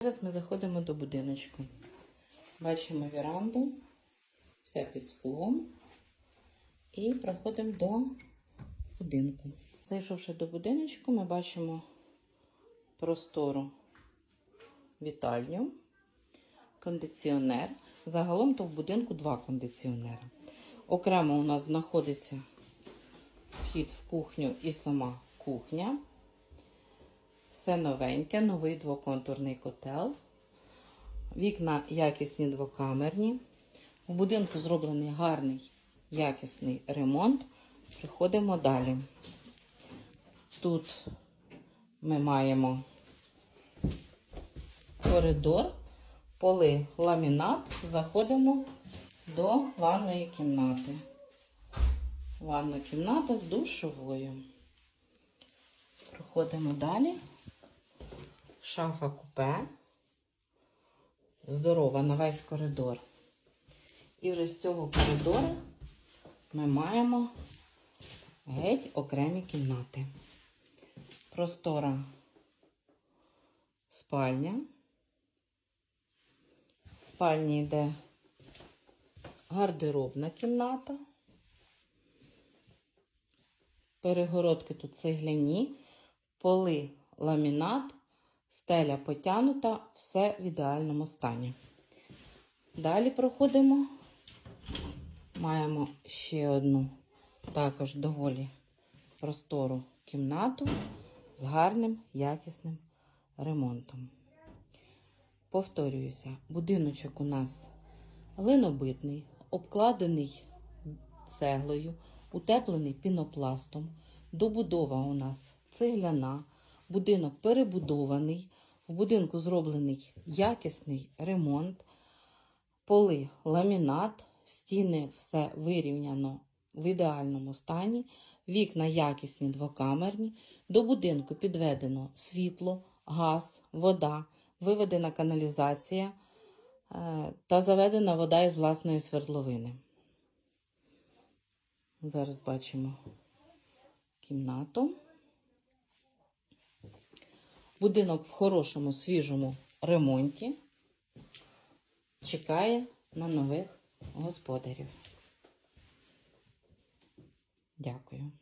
Зараз ми заходимо до будиночку. Бачимо віранду, все під склом. І проходимо до будинку. Зайшовши до будиночку, ми бачимо простору вітальню, кондиціонер. Загалом то в будинку два кондиціонери. Окремо у нас знаходиться вхід в кухню і сама кухня. Все новеньке, новий двоконтурний котел. Вікна якісні двокамерні. У будинку зроблений гарний якісний ремонт. Приходимо далі. Тут ми маємо коридор, поли ламінат. Заходимо до ванної кімнати. Ванна кімната з душовою. Проходимо далі. Шафа купе. Здорова на весь коридор. І вже з цього коридору ми маємо геть окремі кімнати. Простора спальня. В спальні йде гардеробна кімната. Перегородки тут цегляні, поли ламінат, стеля потягнута, все в ідеальному стані. Далі проходимо. Маємо ще одну, також доволі простору кімнату з гарним якісним ремонтом. Повторююся, будиночок у нас глинобитний, обкладений цеглою, утеплений пінопластом. Добудова у нас цегляна, будинок перебудований, в будинку зроблений якісний ремонт, поли ламінат, стіни все вирівняно в ідеальному стані, вікна якісні двокамерні, до будинку підведено світло, газ, вода, виведена каналізація е, та заведена вода із власної свердловини. Зараз бачимо кімнату. Будинок в хорошому свіжому ремонті чекає на нових господарів. Дякую.